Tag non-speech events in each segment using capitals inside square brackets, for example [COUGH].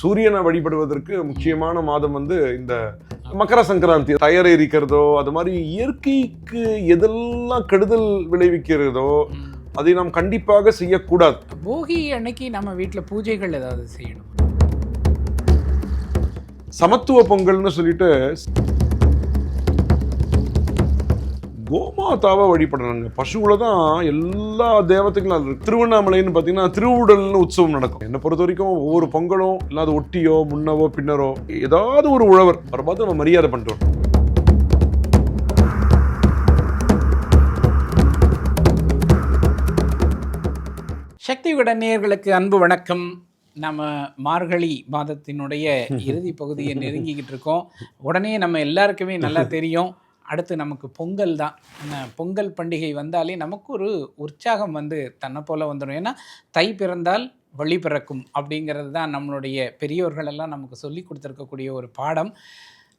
சூரியனை வழிபடுவதற்கு முக்கியமான மாதம் வந்து இந்த மகர சங்கராந்தி. டயர் எரிக்கிறதோ அது மாதிரி இயற்கைக்கு எதெல்லாம் கெடுதல் விளைவிக்கிறதோ. அதை நாம் கண்டிப்பாக செய்யக்கூடாது. போகி அன்னைக்கு நம்ம வீட்டில் பூஜைகள் ஏதாவது செய்யணும். சமத்துவ பொங்கல்னு சொல்லிட்டு கோமாதாவை வழிபடுறாங்க. பசுவில் தான் எல்லா தேவதைகளும் அது இருக்கு திருவண்ணாமலைன்னு பார்த்தீங்கன்னா திருவுடல்னு உற்சவம் நடக்கும். என்னை பொறுத்த வரைக்கும் ஒவ்வொரு பொங்கலும் இல்லாத ஒட்டியோ முன்னவோ பின்னரோ ஏதாவது ஒரு உழவர் அவரை பார்த்து நம்ம மரியாதை பண்ணிட்டு வரணும். சக்தி விகடன் நேயர்களுக்கு அன்பு வணக்கம். நம்ம மார்கழி மாதத்தினுடைய [LAUGHS] இறுதி பகுதியை நெருங்கிக்கிட்டு இருக்கோம். உடனே நம்ம எல்லாருக்குமே நல்லா தெரியும். அடுத்து நமக்கு பொங்கல் தான். பொங்கல் பண்டிகை வந்தாலே நமக்கு ஒரு உற்சாகம் வந்து தன்னை போல வந்துடும். ஏன்னா தை பிறந்தால் வழி பிறக்கும் அப்படிங்கிறது தான் நம்மளுடைய பெரியோர்கள் எல்லாம் நமக்கு சொல்லி கொடுத்துருக்கக்கூடிய ஒரு பாடம்.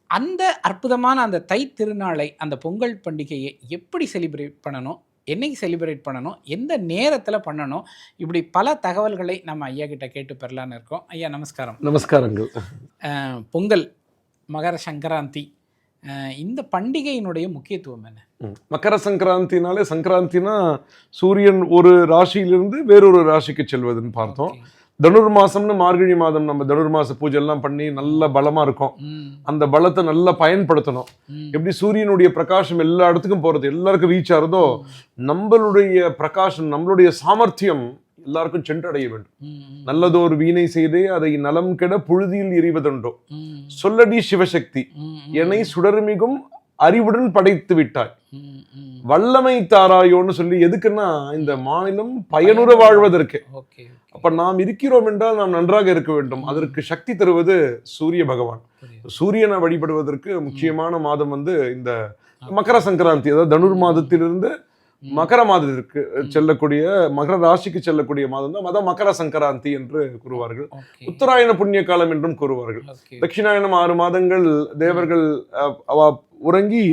அந்த அற்புதமான அந்த தை திருநாளை அந்த பொங்கல் பண்டிகையை எப்படி செலிப்ரேட் பண்ணணும்? என்னைக்கு செலிப்ரேட் பண்ணணும்? எந்த நேரத்தில் பண்ணணும்? இப்படி பல தகவல்களை நம்ம ஐயா கிட்ட கேட்டு பெறலான்னு இருக்கோம். ஐயா நமஸ்காரம். நமஸ்காரங்கள். பொங்கல் மகர சங்கராந்தி இந்த பண்டிகையினுடைய முக்கியத்துவம் என்ன? ம். மகர சங்கராந்தினாலே சங்கராந்தினா சூரியன் ஒரு ராசியிலிருந்து வேறொரு ராசிக்கு செல்வதுன்னு பார்த்தோம். தனுர் மாசம்னு மார்கழி மாதம் நம்ம தனுர் மாச பூஜை எல்லாம் பண்ணி நல்ல பலமா இருக்கும். அந்த பலத்தை நல்லா பயன்படுத்தணும். எப்படி சூரியனுடைய பிரகாசம் எல்லா இடத்துக்கும் போறது எல்லாருக்கும் ரீச் ஆகுதோ நம்மளுடைய பிரகாசம் நம்மளுடைய சாமர்த்தியம் எல்லாருக்கும் சென்றடைய வேண்டும். நல்லதோர் வீணை செய்தே அதை நலம் கெட புழுதியில் எறிவதுண்டோ? சொல்லடி சிவசக்தி என்னை சுடர்மிகும் அறிவுடன் படைத்து விட்டாய். வல்லமை தாராயோன்னு சொல்லி எதுக்குன்னா இந்த மாநிலம் பயனுற வாழ்வதற்கு. அப்ப நாம் இருக்கிறோம் என்றால் நாம் நன்றாக இருக்க வேண்டும். அதற்கு சக்தி தருவது சூரிய பகவான். சூரியனை வழிபடுவதற்கு முக்கியமான மாதம் வந்து இந்த மகர சங்கராந்தி அதாவது தனுர் மாதத்திலிருந்து மகர மாதத்திற்கு செல்லக்கூடிய மகர ராசிக்கு செல்லக்கூடிய மாதம் தான் அதான் மகர சங்கராந்தி என்று கூறுவார்கள். உத்தராயண புண்ணிய காலம் என்றும் கூறுவார்கள். தட்சிணாயனம் ஆறு மாதங்கள் தேவர்கள் உறங்கி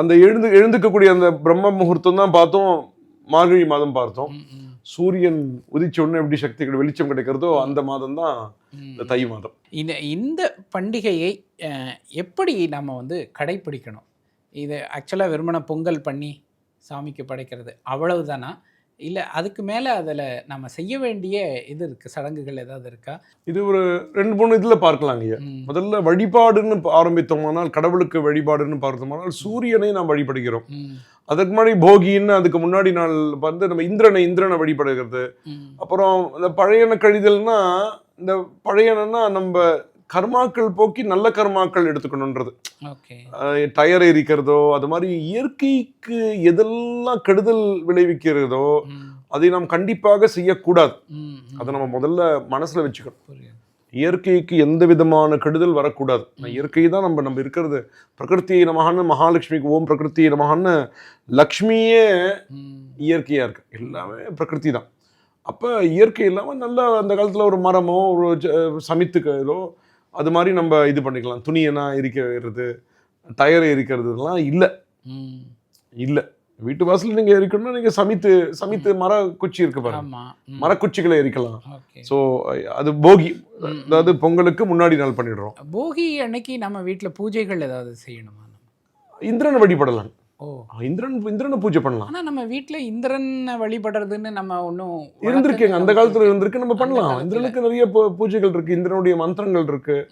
அந்த எழுந்து எழுந்துக்கக்கூடிய அந்த பிரம்ம முகூர்த்தம் தான் பார்த்தோம். மார்கழி மாதம் பார்த்தோம். சூரியன் உதிச்ச உடனே எப்படி சக்திகள் வெளிச்சம் கிடைக்கிறதோ அந்த மாதம் தான். இந்த தை மாதம். இந்த இந்த பண்டிகையை எப்படி நம்ம வந்து கடைப்பிடிக்கணும்? இது ஆக்சுவலாக வெறுமனை பொங்கல் பண்ணி சாமிக்கு படைக்கிறது. அவ்வளவுதானா? இல்லை அதுக்கு மேலே அதில் நம்ம செய்ய வேண்டிய இது இருக்குது சடங்குகள் ஏதாவது இருக்கா? இது ஒரு ரெண்டு மூணு இதுல பார்க்கலாங்க ஐயா முதல்ல வழிபாடுன்னு ஆரம்பித்தோமானால் கடவுளுக்கு வழிபாடுன்னு பார்த்தோமானால் சூரியனை நாம் வழிபடுகிறோம். ம், அதுக்கு முன்னாடி போகின்னு அதுக்கு முன்னாடி நாள் வந்து நம்ம இந்திரனை இந்திரனை வழிபடுகிறது. அப்புறம் இந்த பழையன கழிதல்னா இந்த பழையனா நம்ம கர்மாக்கள் போக்கி நல்ல கர்மாக்கள் எடுத்துக்கணுன்றது. டயர் எரிக்கிறதோ அது மாதிரி இயற்கைக்கு எதெல்லாம் கெடுதல் விளைவிக்கிறதோ அதை நாம் கண்டிப்பாக செய்யக்கூடாது. அதை நம்ம முதல்ல மனசுல வச்சுக்கணும். இயற்கைக்கு எந்த விதமான கெடுதல் வரக்கூடாது. இயற்கை தான் நம்ம நம்ம இருக்கிறது. பிரகிருத்தியை நமகான்னு மகாலட்சுமிக்கு ஓம் பிரகிருத்தியை நமகான்னு லக்ஷ்மியே ம், இயற்கையா இருக்கு. எல்லாமே பிரகிருதி தான். அப்ப இயற்கை இல்லாமல் நல்ல அந்த காலத்துல ஒரு மரமோ ஒரு சமித்துகளோ அது மாதிரி நம்ம இது பண்ணிக்கலாம். துணியனா எரிக்கிறது டயர் எரிக்கிறதுலாம் இல்லை. இல்லை. வீட்டு வாசல்ல நீங்க எரிக்கணும்னா நீங்க சமித்து சமித்து மர குச்சி இருக்கு பாருங்க. மரக்குச்சிகளை எரிக்கலாம். ஸோ அது போகி. அதாவது பொங்கலுக்கு முன்னாடி நாள் பண்ணிடுறோம். போகி அன்னைக்கு நம்ம வீட்டில் பூஜைகள் ஏதாவது செய்யணுமா? இந்திரனை வழிபடலாம். இந்திரன் இந்திரனை பூஜை பண்ணலாம். ஆனா நம்ம வீட்ல இந்திரனை வழிபடுறதுன்னு நம்ம ஒன்றும் இருந்திருக்கேங்க. அந்த காலத்துல இருந்திருக்கு. நம்ம பண்ணலாம். இந்திரனுக்கு நிறைய பூஜைகள் இருக்கு. இந்திரனுடைய மந்திரங்கள் இருக்கு.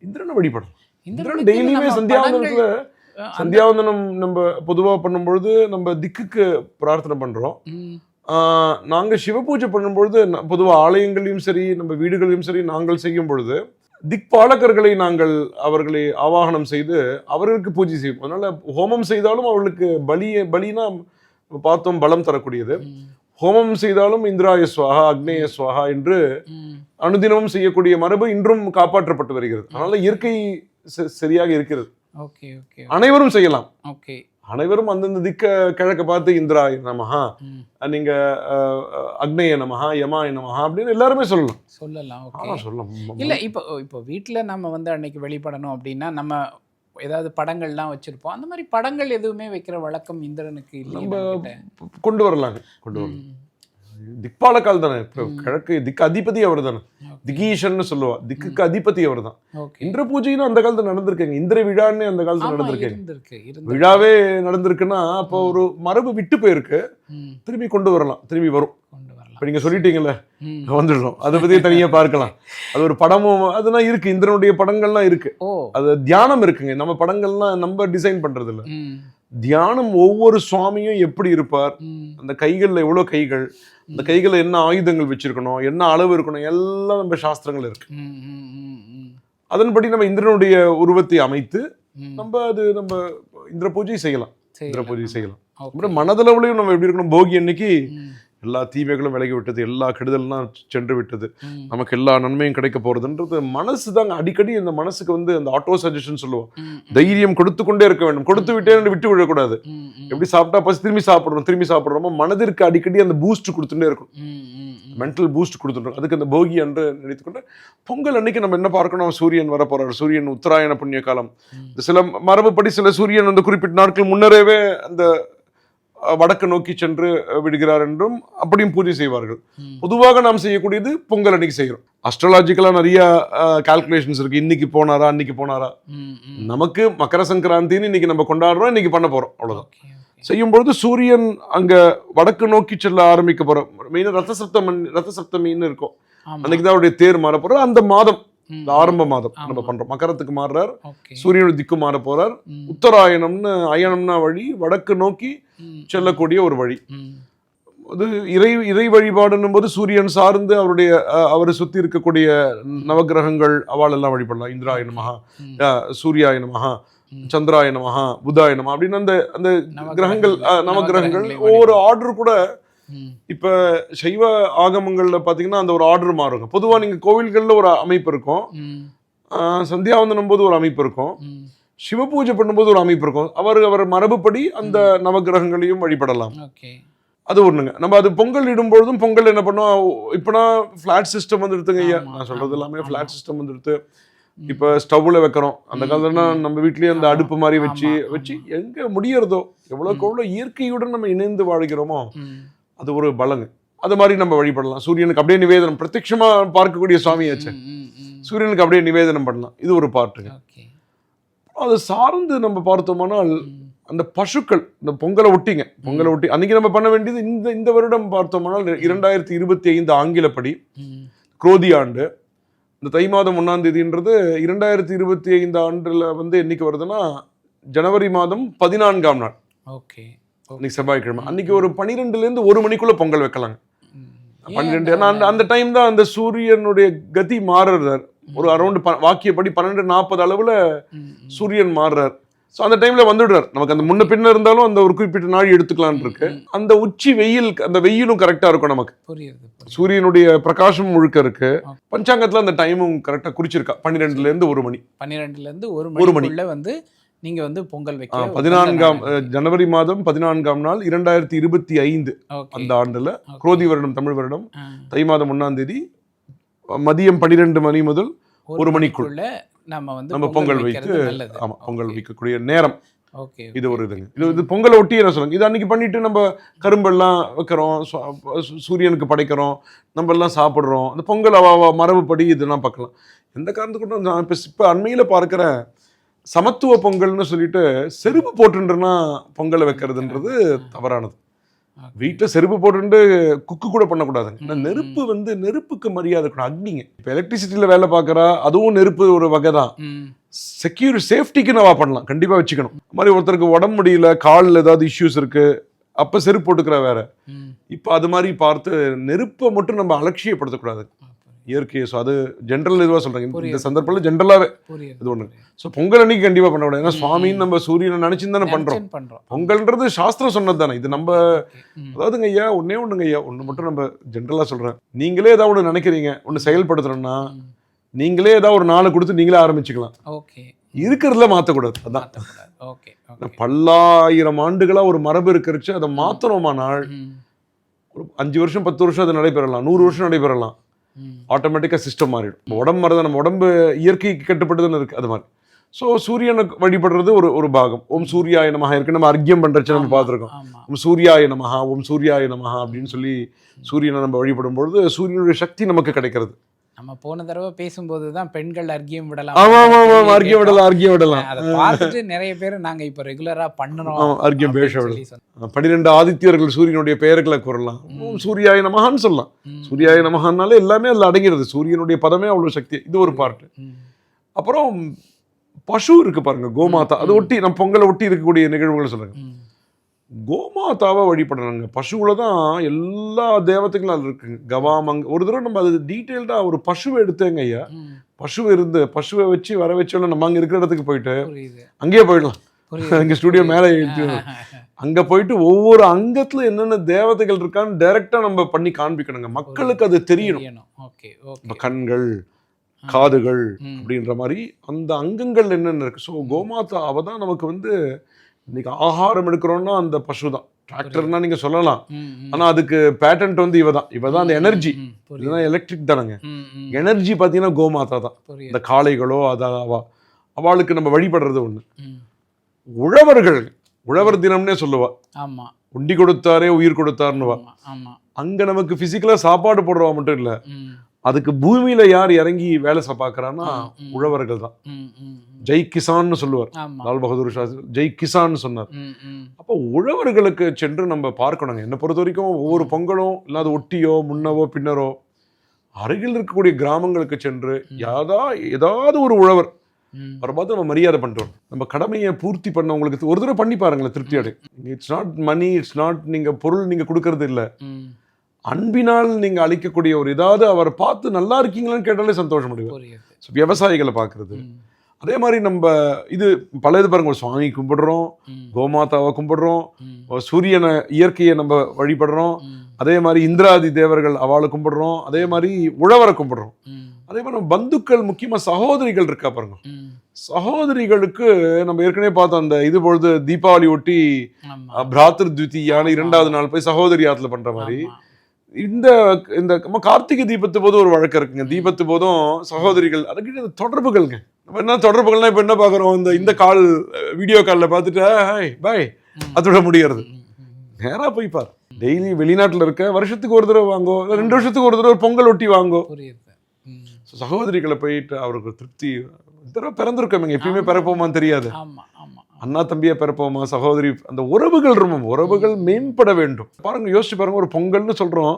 இந்திரனை வழிபடலாம். இந்திரன் டெய்லியுமே சந்தியாவந்தனத்துல சந்தியாவந்தனம் நம்ம பொதுவா பண்ணும்பொழுது நம்ம திக்குக்கு பிரார்த்தனை பண்றோம். ஆஹ் நாங்க சிவ பூஜை பண்ணும்பொழுது ந- பொதுவா ஆலயங்களையும் சரி நம்ம வீடுகளையும் சரி நாங்கள் செய்யும் பொழுது திக்பாலகர்களை நாங்கள் அவர்களை ஆவாகனம் செய்து அவர்களுக்கு பூஜை செய்வோம். அதனால ஹோமம் செய்தாலும் அவர்களுக்கு பலிய பலினா பார்த்தோம் பலம் தரக்கூடியது. ஹோமம் செய்தாலும் இந்திராய ஸ்வாஹா அக்னேய ஸ்வாஹா என்று அனுதினமும் செய்யக்கூடிய மரபு இன்றும் காப்பாற்றப்பட்டு வருகிறது. அதனால இயற்கை சரியாக இருக்கிறது. Okay okay. அனைவரும் செய்யலாம். ஓகே. அனைவரும் அந்தந்த திக்க கிழக்க பார்த்து இந்திராய நமஹா நீங்க அக்னேய நமஹா யமாய நமஹா அப்படின்னு எல்லாருமே சொல்லலாம். சொல்லலாம் சொல்லலாம் இல்ல இப்போ இப்போ வீட்ல நம்ம வந்து அன்னைக்கு வெளிப்படணும் அப்படின்னா நம்ம ஏதாவது படங்கள்லாம் வச்சிருப்போம். அந்த மாதிரி படங்கள் எதுவுமே வைக்கிற வழக்கம் இந்திரனுக்கு இல்லை கொண்டு வரலாங்க கொண்டு வரலாம் திக்பாலக்கால் தானே? கிழக்கு திக்கு அதிபதி அவர் தானே திகீஷன்னு சொல்லுவா. திக்குக்கு அதிபதி அவர் தான் இந்திர பூஜைன்னு அந்த காலத்துல நடந்திருக்கேங்க. இந்திர விழான்னு அந்த காலத்துல நடந்திருக்கேங்க. விழாவே நடந்திருக்குன்னா அப்போ ஒரு மரபு விட்டு போயிருக்கு. திரும்பி கொண்டு வரலாம். திரும்பி வரும். இப்போ நீங்க சொல்லிட்டீங்கல்ல. வந்துடுறோம். அதை பத்தி தனியா பார்க்கலாம். அது ஒரு படமும் அதெல்லாம் இருக்கு. இந்திரனுடைய படங்கள்லாம் இருக்கு. அது தியானம் இருக்குங்க. நம்ம படங்கள்லாம் நம்ம டிசைன் பண்றது இல்ல தியானம் ஒவ்வொரு சுவாமியும் எப்படி இருப்பார்? அந்த கைகள்ல எவ்வளவு கைகள்? அந்த கைகள்ல என்ன ஆயுதங்கள் வச்சிருக்கணும்? என்ன அளவு இருக்கணும்? எல்லாம் நம்ம சாஸ்திரங்கள் இருக்கு. அதன்படி நம்ம இந்திரனுடைய உருவத்தை அமைத்து. நம்ம அது நம்ம இந்திர பூஜை செய்யலாம். இந்திர பூஜை செய்யலாம். அப்புறம் மனதளவுலையும் நம்ம எப்படி இருக்கணும்? போகி அன்னைக்கு எல்லா தீமைகளும் விலகி விட்டது எல்லா கெடுதல்லாம் சென்று விட்டது. நமக்கு எல்லா நன்மையும் கிடைக்க போறதுன்றது மனசு தாங்க. அடிக்கடி இந்த மனசுக்கு வந்து அந்த ஆட்டோ சஜஷன் சொல்லுவோம். தைரியம் கொடுத்து கொண்டே இருக்க வேண்டும். கொடுத்து விட்டே விட்டு விடக்கூடாது. எப்படி சாப்பிட்டா பசி திரும்பி சாப்பிடுறோம் திரும்பி சாப்பிடுறோமோ மனதிற்கு அடிக்கடி அந்த பூஸ்ட் கொடுத்துட்டே இருக்கும். மென்டல் பூஸ்ட் கொடுத்துட்டோம். அதுக்கு அந்த போகி அன்று நினைத்துக்கொண்டு பொங்கல் அன்னைக்கு நம்ம என்ன பார்க்கணும்? சூரியன் வர போறார் சூரியன் உத்தராயண புண்ணிய காலம். சில மரபுப்படி சில சூரியன் வந்து குறிப்பிட்ட நாட்கள் முன்னரேவே அந்த வடக்கு நோக்கி சென்று விடுகிறார் என்றும் அப்படியும் பூஜை செய்வார்கள். பொதுவாக நாம் செய்யக்கூடியது பொங்கல் அன்னைக்கு செய்கிறோம். அஸ்ட்ராலாஜிக்கலா நிறைய கால்குலேஷன்ஸ் இருக்கு. இன்னைக்கு போனாரா அன்னைக்கு போனாரா. நமக்கு மக்கர சங்கராந்தின்னு இன்னைக்கு நம்ம கொண்டாடுறோம் இன்னைக்கு பண்ண போறோம். ஓகே. செய்யும்பொழுது சூரியன் அங்க வடக்கு நோக்கி செல்ல ஆரம்பிக்க போறோம் மெயினா ரத்த சப்தம் ரத்த சப்தமின்னு இருக்கும். அன்னைக்கு தான் அவருடைய தேர் மாற போறார். அந்த மாதம் இந்த ஆரம்ப மாதம். நம்ம பண்றோம். மக்கரத்துக்கு மாறுறார். ஓகே. சூரியனுடைய திக்கு மாற போறார். உத்தராயணம்னு அயனம்னா வழி வடக்கு நோக்கி செல்லக்கூடிய ஒரு வழி. அது இறை இறை வழிபாடுன்னும் போது சூரியன் சார்ந்து அவருடைய அவரை சுத்தி இருக்கக்கூடிய நவக்கிரகங்கள் அவள் எல்லாம் வழிபடலாம். இந்திராய நமஹா ம். அஹ், சூர்யாய நமஹா ம். சந்திராய நமஹா புதாய நமஹா அப்படின்னு அந்த அந்த கிரகங்கள் நவக்கிரகங்களை ஒவ்வொரு ஆர்டர் கூட இப்ப சைவ ஆகமங்கள்ல பாத்தீங்கன்னா அந்த ஒரு ஆர்டர் மாறுங்க. பொதுவா நீங்க கோவில்கள்ல ஒரு அமைப்பு இருக்கும். சந்தியாவந்தனம் போது ஒரு அமைப்பு இருக்கும். சிவ பூஜை பண்ணும்போது ஒரு அமைப்பு இருக்கும். அவர் அவர் மரபுப்படி அந்த நவகிரகங்களையும் வழிபடலாம். ஓகே. அது ஒண்ணுங்க. நம்ம அது பொங்கல் இடும்பொழுதும் பொங்கல் என்ன பண்ணுவோம்? இப்பனா ஃபிளாட் சிஸ்டம் வந்துடுதுங்க ஐயா. நான் சொல்றது எல்லாமே. ஃபிளாட் சிஸ்டம் வந்துடுது இப்ப ஸ்டவ்ல வைக்கிறோம். அந்த காலத்துல. நம்ம வீட்லயே அந்த அடுப்பு மாதிரி வச்சு வச்சு எங்க முடியறதோ எவ்வளவுக்கு எவ்வளவு இயற்கையுடன் நம்ம இணைந்து வாழ்கிறோமோ அது ஒரு பலங்க. அது மாதிரி நம்ம வழிபடலாம். சூரியனுக்கு அப்படியே நிவேதனம் பிரத்யட்சமா பார்க்கக்கூடிய சுவாமியாச்சு. சூரியனுக்கு அப்படியே நிவேதனம் பண்ணலாம். இது ஒரு பார்ட்டுங்க. அது சார்ந்து நம்ம பார்த்தோமானால் அந்த பசுக்கள் இந்த பொங்கலை ஒட்டிங்க. பொங்கலை ஒட்டி அன்னைக்கு நம்ம பண்ண வேண்டியது இந்த இந்த வருடம் பார்த்தோமானால் இரண்டாயிரத்தி இருபத்தி ஐந்து ஆங்கிலப்படி குரோதி ஆண்டு. இந்த தை மாதம் ஒன்றாம் தேதின்றது இரண்டாயிரத்தி இருபத்தி ஐந்து ஆண்டுல வந்து என்னைக்கு வருதுன்னா ஜனவரி மாதம் பதினான்காம் நாள். ஓகே. அன்னைக்கு செவ்வாய்க்கிழமை. அன்னைக்கு ஒரு பன்னிரெண்டுல இருந்து ஒரு மணிக்குள்ள பொங்கல் வைக்கலாங்க. பன்னிரெண்டு ஏன் ஏன்னா அந்த அந்த டைம் தான் அந்த சூரியனுடைய கதி மாறுறார். ஒரு அரௌண்ட் வாக்கியப்படி பன்னெண்டு நாற்பது அளவுல. சூரியன் மாறுறார் ஸோ அந்த டைம்ல வந்துடுறார் நமக்கு அந்த முன்ன பின்ன இருந்தாலும் அந்த ஒரு குறிப்பிட்ட நாள் எடுத்துக்கலாம்னு இருக்கு அந்த உச்சி வெயில் அந்த வெயிலும் கரெக்டா இருக்கும் நமக்கு. சூரியனுடைய பிரகாசம் முழுக்க இருக்கு. பஞ்சாங்கத்துல அந்த டைமும் கரெக்டா குறிச்சிருக்கா பன்னிரெண்டுல இருந்து ஒரு மணி பன்னிரெண்டுல இருந்து ஒரு ஒரு மணி. மணிக்குள்ள வந்து நீங்க வந்து பொங்கல் ஆ, வைக்க பதினான்காம் ஜனவரி மாதம் பதினான்காம் நாள் இரண்டாயிரத்தி இருபத்தி ஐந்து. அந்த ஆண்டுல. குரோதி வருடம் தமிழ் வருடம். தை மாதம் ஒன்னாம் தேதி மதியம் பன்னிரெண்டு மணி முதல் ஒரு மணிக்குள். மணிக்குள்ள நம்ம வந்து நம்ம பொங்கல் வைக்கிறது வைத்து நல்லது. ஆமா பொங்கல். வைக்கக்கூடிய நேரம். ஓகே இது ஒரு இதுங்க. இது இது பொங்கலை ஒட்டி என்ன சொல்லுங்க இது அன்னைக்கு பண்ணிட்டு நம்ம கரும்பெல்லாம் வைக்கிறோம் சூரியனுக்கு படைக்கிறோம் நம்ம எல்லாம் சாப்பிட்றோம். அந்த பொங்கல் அவ மரபுப்படி இதெல்லாம் பார்க்கலாம். எந்த காரணத்துக்கு நான் இப்போ இப்போ அண்மையில் பார்க்குறேன் சமத்துவ பொங்கல்னு சொல்லிட்டு செருப்பு போட்டுன்றனா பொங்கலை வைக்கிறதுன்றது தவறானது. வீட்டில் செருப்பு போட்டுட்டு குக்கு கூட பண்ணக்கூடாதுங்க. ம், நெருப்பு வந்து நெருப்புக்கு மரியாதை இருக்கணும் அக்னிங்க. இப்போ எலக்ட்ரிசிட்டியில் வேலை பார்க்குறா அதுவும் நெருப்பு ஒரு வகை தான். செக்யூர் சேஃப்டிக்கு நான் பண்ணலாம் கண்டிப்பா வச்சுக்கணும். இந்த மாதிரி ஒருத்தருக்கு உடம்பு முடியல காலில் ஏதாவது இஷ்யூஸ் இருக்கு அப்ப செருப்பு போட்டுக்கிற வேற. இப்போ அது மாதிரி பார்த்து நெருப்பை மட்டும் நம்ம அலட்சியப்படுத்தக்கூடாது. இயற்கையை ஸோ அது ஜென்ரல் இதுவாக சொல்றேன் இந்த-. சந்தர்ப்பத்தில் ஜென்ரலாகவே இது ஒண்ணு. ஸோ பொங்கல் அன்னைக்கு கண்டிப்பா பண்ணக்கூடாது ஏன்னா சுவாமின்னு நம்ம சூரியனை நினைச்சு தானே பண்றோம். பொங்கல்ன்றது சாஸ்திரம் சொன்னது தானே. இது நம்ம. அதாவதுங்க ஐயா ஒன்னே ஒண்ணுங்க ஐயா. ஒன்று மட்டும் நம்ம ஜென்ரலா சொல்றேன். நீங்களே ஏதாவது ஒன்று நினைக்கிறீங்க. ஒன்று செயல்படுத்துறோம்னா ம். நீங்களே ஏதாவது ஒரு நாளை கொடுத்து நீங்களே ஆரம்பிச்சுக்கலாம். ஓகே. இருக்கிறதுல மாற்றக்கூடாது அதான். ஓகே பல்லாயிரம் ஆண்டுகளா ஒரு மரபு இருக்கிறச்சு அதை மாத்தணுமானால் ம், ஒரு அஞ்சு வருஷம் பத்து வருஷம் அது நடைபெறலாம். நூறு வருஷம் நடைபெறலாம். ஆட்டோமேட்டிக்காக சிஸ்டம் மாறிடும். உடம்பு மாதிரி நம்ம உடம்பு இயற்கைக்கு கட்டுப்பட்டு தானே இருக்கு அது மாதிரி. ஸோ சூரியனை வழிபடுறது ஒரு ஒரு பாகம். ஓம் சூர்யாய நமஹா இருக்கு. நம்ம அர்க்கியம் பண்றச்சு நம்ம பார்த்துருக்கோம். ஓம் சூர்யாய நமஹா ஓம் சூர்யாய நமஹா அப்படின்னு சொல்லி சூரியனை நம்ம வழிபடும் பொழுது சூரியனுடைய சக்தி நமக்கு கிடைக்கிறது. நம்ம போன தடவை பேசும்போது தான் பெண்கள் அர்க்கியம் விடலாம். ஆமா ஆமா ஆமா அர்க்கியம் விடலாம் அர்க்கியம் விடலாம். அதை பார்த்துட்டு நிறைய பேர் நாங்க இப்ப ரெகுலரா பண்ணணும் அர்க்கியம் பேச விடலாம். பன்னிரெண்டு ஆதித்யர்கள் சூரியனுடைய பெயர்களை கூறலாம். சூர்யாய நமஹான்னு சொல்லலாம். சூர்யாய நமஹான்னாலே எல்லாமே அதில் அடங்கிடுது சூரியனுடைய பதமே அவ்வளவு சக்தி. இது ஒரு பார்ட் அப்புறம் பசு இருக்கு பாருங்க கோமாதா. அது ஒட்டி நம்ம பொங்கலை ஒட்டி இருக்கக்கூடிய நிகழ்வுகளை சொல்லுங்க கோமாதாவை வழிபடுறாங்க. பசுவில் தான் எல்லா தேவதைகளும் அதில் இருக்குங்க. கவாமங் ஒரு தடவை நம்ம அது டீட்டெயில்டாக ஒரு பசுவை எடுத்தேங்க ஐயா. பசுவை இருந்து பசுவை வச்சு வர வச்சோன்னா நம்ம அங்கே இருக்கிற இடத்துக்கு போயிட்டு அங்கேயே போயிடலாம். இங்கே ஸ்டுடியோ மேலே [LAUGHS] அங்கே போயிட்டு ஒவ்வொரு அங்கத்தில் என்னென்ன தேவதைகள் இருக்கான்னு டைரெக்டாக நம்ம பண்ணி காண்பிக்கணுங்க. மக்களுக்கு அது தெரியணும். நம்ம கண்கள் காதுகள். அப்படின்ற மாதிரி அந்த அங்கங்கள் என்னென்ன இருக்கு. ஸோ கோமாதா அவ தான் நமக்கு வந்து இன்னைக்கு ஆகாரம் எடுக்கிறோம்னா அந்த பசு தான் டிராக்டர்னா நீங்க சொல்லலாம். ஆனா அதுக்கு பேட்டன்ட் வந்து இவ தான் இவ தான் அந்த எனர்ஜி இதுதான் எலக்ட்ரிக் தானங்க. எனர்ஜி பார்த்தீங்கன்னா கோமாதா தான். இந்த காளைகளோ அத அவ அவளுக்கு நம்ம வழிபடுறது ஒண்ணு. உழவர்கள் உழவர் தினம்னே சொல்லுவா. ஆமா. உண்டி கொடுத்தாரே உயிர் கொடுத்தாருன்னுவா. அங்க நமக்கு பிசிக்கலா சாப்பாடு போடுறவா மட்டும் இல்ல. அதுக்கு பூமியில யார் இறங்கி வேலை பார்க்கறான்னா. உழவர்கள் தான். ஜெய் கிசான்னு சொல்லுவார். லால் பகதூர் சாஸ்திரி ஜெய் கிசான்னு சொன்னார். அப்போ உழவர்களுக்கு சென்று நம்ம பார்க்கணுங்க. என்னை பொறுத்த வரைக்கும் ஒவ்வொரு பொங்கலும் இல்லாத ஒட்டியோ முன்னவோ பின்னரோ அருகில் இருக்கக்கூடிய கிராமங்களுக்கு சென்று யாதா ஏதாவது ஒரு உழவர். அவரை பார்த்து நம்ம மரியாதை பண்ணிட்டோம் நம்ம கடமையை பூர்த்தி பண்ணவங்களுக்கு ஒரு தடவை பண்ணி பாருங்களேன் திருப்தி அடை it's not money it's not நீங்க பொருள் நீங்க கொடுக்கறது இல்ல. அன்பினால் நீங்க அளிக்கக்கூடிய ஒரு ஏதாவது அவரை பார்த்து நல்லா இருக்கீங்களான்னு கேட்டாலே சந்தோஷம் புரியுது. So, விவசாயிகளை பார்க்கறது. அதே மாதிரி நம்ம இது பல இது பாருங்க சுவாமி கும்பிடுறோம் கோமாதாவை கும்பிடுறோம் சூரியனை இயற்கையை நம்ம வழிபடுறோம் அதே மாதிரி இந்திராதி தேவர்கள் அவளை கும்பிடுறோம் அதே மாதிரி உழவரை கும்பிடுறோம். அதே மாதிரி நம்ம பந்துக்கள் முக்கியமா சகோதரிகள் இருக்கா பாருங்க. சகோதரிகளுக்கு நம்ம ஏற்கனவே பார்த்தோம் அந்த இது பொழுது தீபாவளி ஒட்டி பிராத்திரு துவித்தியான இரண்டாவது நாள் போய் சகோதரி ஆத்துல பண்ற மாதிரி. இந்த இந்த நம்ம கார்த்திகை தீபத்து போதும் ஒரு வழக்கம் இருக்குங்க. தீபத்து போதும் சகோதரிகள் அதுக்கு இந்த தொடர்புகள்ங்க. நம்ம என்ன தொடர்புகள்னா இப்ப என்ன பாக்குறோம்? இந்த இந்த கால் வீடியோ கால்ல பார்த்துட்டு ஹாய் பாய். அதோட முடியறது. நேரா போய் பார். டெய்லி வெளிநாட்டுல இருக்க வருஷத்துக்கு ஒரு தடவை வாங்கோ ரெண்டு வருஷத்துக்கு ஒரு தடவை ஒரு பொங்கல் ஒட்டி வாங்கோ. சகோதரிகளை போயிட்டு அவருக்கு திருப்தி தடவை பிறந்திருக்கோம் எப்பயுமே பிறப்போமான்னு தெரியாது. அண்ணா தம்பியா பிறப்போமா சகோதரி அந்த உறவுகள் ரொம்ப உறவுகள் மேம்பட வேண்டும். பாருங்க யோசிச்சு பாருங்க ஒரு பொங்கல்னு சொல்றோம்.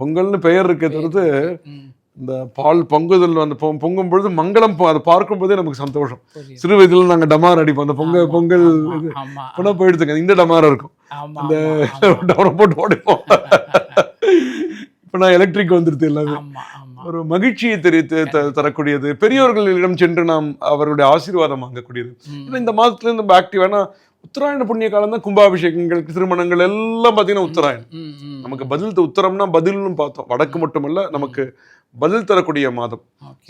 பொங்கல்னு பெயர் இருக்கே தவிர்த்து ம், இந்த பால் பொங்குதல் அந்த பொங்கும் பொழுது மங்களம் அதை பார்க்கும் போதே நமக்கு சந்தோஷம். சிறு வயதுல நாங்க டமார் அடிப்போம். அந்த பொங்கல் பொங்கல் இது போயிடுதுங்க. இந்த டமாரம் இருக்கும். அந்த. [LAUGHS] டவரை போட்டு ஓடிப்போம். [LAUGHS] இப்ப நான் எலக்ட்ரிக் வந்துருது எல்லாமே. ஒரு மகிழ்ச்சியை தெரிவித்து தரக்கூடியது. பெரியவர்களிடம் சென்று நாம் அவர்களுடைய ஆசீர்வாதம் வாங்கக்கூடியது. இந்த மாதத்துல நம்ம ஆக்டிவானா உத்தராயண புண்ணிய காலம் தான் கும்பாபிஷேகங்கள் திருமணங்கள் எல்லாம் பார்த்தீங்கன்னா உத்தராயணம். நமக்கு பதில் உத்தரம்னா பதில்னு பார்த்தோம். வடக்கு மட்டுமல்ல நமக்கு பதில் தரக்கூடிய மாதம்.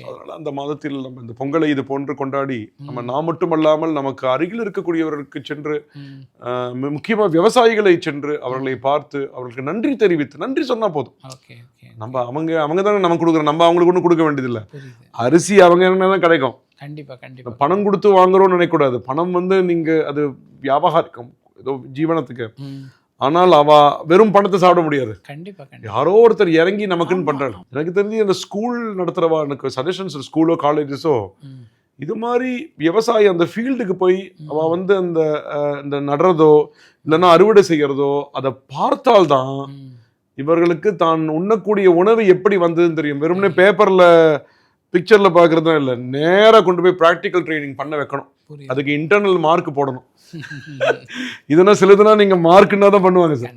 அதனால அந்த மாதத்தில் நம்ம இந்த பொங்கலை இது போன்று கொண்டாடி நம்ம நான் மட்டுமல்லாமல் நமக்கு அருகில் இருக்கக்கூடியவர்களுக்கு சென்று ம், ஆஹ், மு- முக்கியமா விவசாயிகளை சென்று அவர்களை பார்த்து அவர்களுக்கு நன்றி தெரிவித்து நன்றி சொன்னா போதும். நம்ம அவங்க அவங்க தானே நமக்கு கொடுக்குறோம் நம்ம அவங்களுக்கு ஒன்றும் கொடுக்க வேண்டியதில்லை. அரிசி அவங்க என்ன தான் கிடைக்கும். கண்டிப்பா கண்டிப்பா. பணம் கொடுத்து வாங்குறோம்னு நினைக்கக்கூடாது. பணம் வந்து நீங்க அது வியாபாரிக்கம் ஏதோ ஜீவனத்துக்கு. ஆனால் அவ வெறும் பணத்தை சாப்பிட முடியாது. கண்டிப்பா கண்டிப்பா. யாரோ ஒருத்தர் இறங்கி நமக்குன்னு பண்றாரு. எனக்கு தெரிஞ்சு இந்த ஸ்கூல் நடத்துறவா எனக்கு சஜஷன்ஸ் ஸ்கூலோ காலேஜஸோ இது மாதிரி விவசாயி அந்த ஃபீல்டுக்கு போய் அவ வந்து அந்த இந்த நடுறதோ இல்லைன்னா அறுவடை செய்யறதோ அதை பார்த்தால்தான் இவர்களுக்கு தான் உண்ணக்கூடிய உணவு எப்படி வந்ததுன்னு தெரியும். வெறுமனே பேப்பர்ல பிக்சர்ல பாக்குறதும் இல்லை. நேரா கொண்டு போய் ப்ராக்டிக்கல் ட்ரைனிங் பண்ண வைக்கணும். அதுக்கு இன்டர்னல் மார்க் போடணும். இதுனா சிலதுனா நீங்க மார்க்குன்னா தான் பண்ணுவாங்க சார்.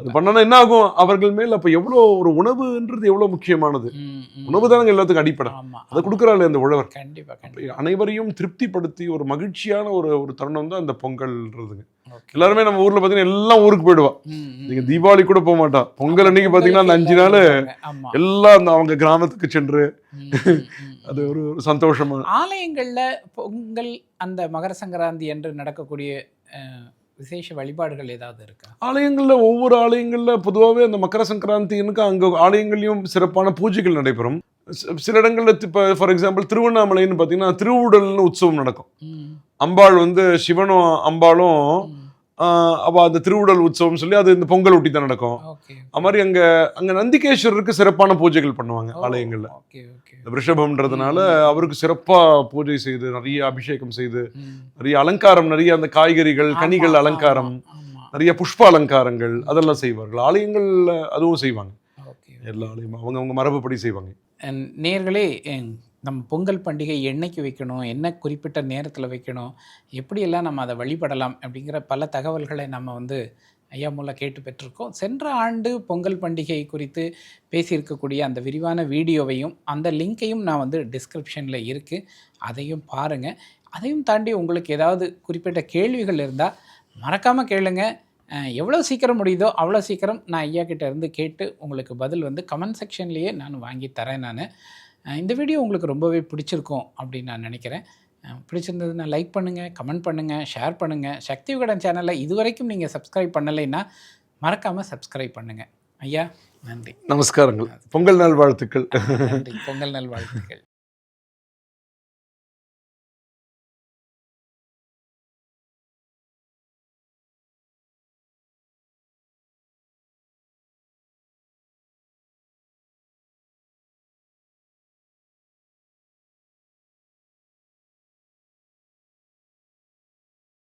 அது பண்ணனா என்ன ஆகும்? அவர்கள் மேல் அப்ப எவ்வளவு ஒரு உணவுன்றது எவ்வளவு முக்கியமானது. உணவு தானங்க எல்லாத்துக்கும் அடிப்படை. அதை கொடுக்குறாள் இந்த உழவர். கண்டிப்பா. அனைவரையும் திருப்திப்படுத்தி ஒரு மகிழ்ச்சியான ஒரு ஒரு தருணம் தான் இந்த பொங்கல்ன்றதுங்க. எல்லாருமே நம்ம ஊர்ல பாத்தீங்கன்னா எல்லாம் ஊருக்கு போயிடுவா. ம், ம். நீங்க தீபாவளி கூட போக மாட்டா. பொங்கல் அன்னைக்கு பாத்தீங்கன்னா அந்த அஞ்சு நாள் எல்லாம் அந்த அவங்க கிராமத்துக்கு சென்று. [LAUGHS] அது ஒரு சந்தோஷமா. ஆலயங்கள்ல பொங்கல் அந்த மகர சங்கராந்தி என்று நடக்கக்கூடிய விசேஷ வழிபாடுகள் ஏதாவது இருக்கா? ஆலயங்கள்ல ஒவ்வொரு ஆலயங்கள்ல பொதுவாகவே அந்த மக்கர சங்கராந்தினுக்கு அங்க ஆலயங்கள்லயும் சிறப்பான பூஜைகள் நடைபெறும். சில இடங்கள்ல இப்போ ஃபார் எக்ஸாம்பிள் திருவண்ணாமலைன்னு பார்த்தீங்கன்னா திருவுடல்னு உற்சவம் நடக்கும். அம்பாள் வந்து சிவனும் அம்பாளும் அவ அந்த திருவுடல் உற்சவம் சொல்லி அது இந்த பொங்கல் ஒட்டி தான் நடக்கும் அது மாதிரி அங்க அங்க நந்திகேஸ்வரருக்கு சிறப்பான பூஜைகள் பண்ணுவாங்க ஆலயங்கள்ல. இந்த ரிஷபம்ன்றதுனால அவருக்கு சிறப்பா பூஜை செய்து நிறைய அபிஷேகம் செய்து. நிறைய அலங்காரம் நிறைய அந்த காய்கறிகள் கனிகள் அலங்காரம். நிறைய புஷ்ப அலங்காரங்கள் அதெல்லாம் செய்வார்கள். ஆலயங்கள்ல அதுவும் செய்வாங்க. எல்லா ஆலயமும் அவங்க அவங்க மரபுப்படி செய்வாங்க. நேர்களே நம்ம பொங்கல் பண்டிகை என்னைக்கு வைக்கணும்? என்ன குறிப்பிட்ட நேரத்தில் வைக்கணும்? எப்படியெல்லாம் நம்ம அதை வழிபடலாம்? அப்படிங்கிற பல தகவல்களை நம்ம வந்து ஐயா மூலம் கேட்டு பெற்றிருக்கோம். சென்ற ஆண்டு பொங்கல் பண்டிகை குறித்து பேசியிருக்கக்கூடிய அந்த விரிவான வீடியோவையும் அந்த லிங்க்கையும் நான் வந்து டிஸ்கிரிப்ஷனில் இருக்குது அதையும் பாருங்கள் அதையும் தாண்டி உங்களுக்கு ஏதாவது குறிப்பிட்ட கேள்விகள் இருந்தால் மறக்காமல் கேளுங்க. எவ்வளோ சீக்கிரம் முடியுதோ அவ்வளோ சீக்கிரம் நான் ஐயா கிட்டே இருந்து கேட்டு உங்களுக்கு பதில் வந்து கமெண்ட் செக்ஷன்லேயே நான் வாங்கி தரேன் நான். இந்த வீடியோ உங்களுக்கு ரொம்பவே பிடிச்சிருக்கும் அப்படின்னு நான் நினைக்கிறேன். பிடிச்சிருந்ததுன்னா லைக் பண்ணுங்கள் கமெண்ட் பண்ணுங்கள் ஷேர் பண்ணுங்கள் சக்தி விகடன் சேனலை இதுவரைக்கும் நீங்கள் சப்ஸ்கிரைப் பண்ணலைன்னா மறக்காமல் சப்ஸ்கிரைப் பண்ணுங்கள் ஐயா நன்றி. நமஸ்காரங்கள். பொங்கல் நாள் வாழ்த்துக்கள் நன்றி. பொங்கல் நல்வாழ்த்துக்கள்.